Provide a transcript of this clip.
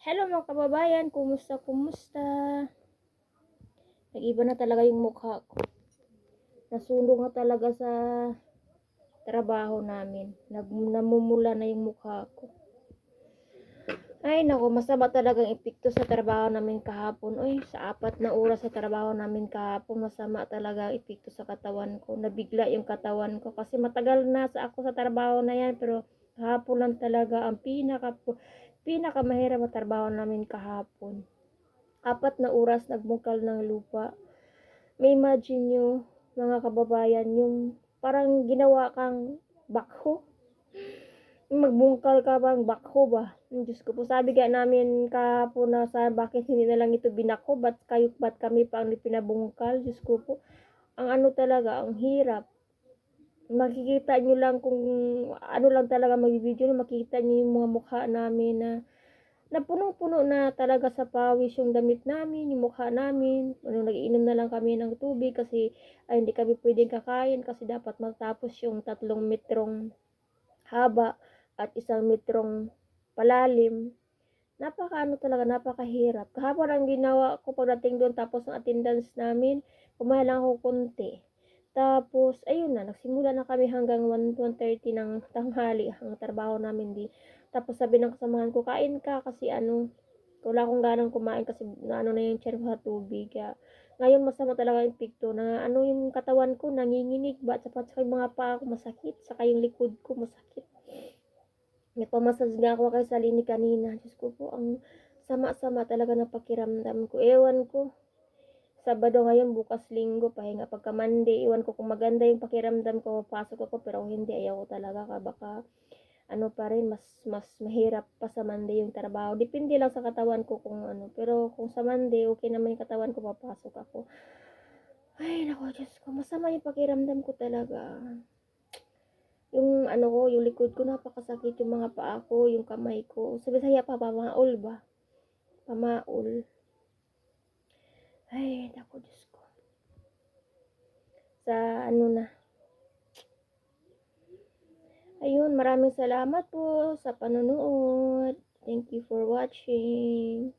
Hello mga kababayan, kumusta, kumusta? Nag-iba na talaga yung mukha ko. Nasundo nga talaga sa trabaho namin. Nag namumula na yung mukha ko. Ay nako, masama talagang epekto sa trabaho namin kahapon. Uy, sa apat na oras sa trabaho namin kahapon, masama talaga ang epekto sa katawan ko. Nabigla yung katawan ko kasi matagal na sa ako sa trabaho na yan, pero kahapon lang talaga ang pinaka pinaka mahirap na trabaho namin kahapon. Apat na oras nagmungkal ng lupa. May imagine nyo, mga kababayan, yung parang ginawa kang bakho. Magbungkal ka bang bakho ba? Ang Diyos ko po, sabi kaya namin kahapon na sa bakit hindi na lang ito binako, ba't kayo, ba't kami pa ang pinabungkal? Diyos ko po, ang ano talaga, ang hirap. Makikita nyo lang kung ano lang talaga mag-video nyo, makikita nyo yung mga mukha namin na na punong-puno na talaga sa pawis yung damit namin, yung mukha namin. Ano, nagiinom na lang kami ng tubig kasi ay, hindi kami pwedeng kakain kasi dapat matapos yung tatlong metrong haba at isang metrong palalim. Napaka ano talaga, napakahirap. Kahapon ang ginawa ko pagdating doon tapos ang attendance namin, kumain lang ako konti. Tapos, ayun na, nagsimula na kami hanggang 1, 1.30 ng tanghali ang trabaho namin di. Tapos sabi ng kasamahan ko, kain ka kasi ano, wala akong ganang kumain kasi na ano na yung tiyan ko tubig. Kaya, ngayon masama talaga yung pigto na ano yung katawan ko, nanginginig ba? Sapat sa yung mga paa ko masakit, saka yung likod ko masakit. Nagpamasas nga ako kay Salini kanina. Diyos ko po, ang sama-sama talaga na pakiramdam ko. Ewan ko, Sabado ngayon, bukas linggo, pahinga pagka Monday. Iwan ko kung maganda yung pakiramdam ko, papasok ako, pero hindi, ayaw ko talaga ka. Baka, ano pa rin, mas, mas mahirap pa sa Monday yung trabaho. Depende lang sa katawan ko kung ano. Pero kung sa Monday, okay naman yung katawan ko, papasok ako. Ay, naku, Diyos ko, masama yung pakiramdam ko talaga. Yung ano ko, yung likod ko, napakasakit yung mga paa ko, yung kamay ko. Sa Bisaya pa, pamaol ba? Pamaol. Ay, naku, Diyos ko. Sa ano na. Ayun, maraming salamat po sa panonood. Thank you for watching.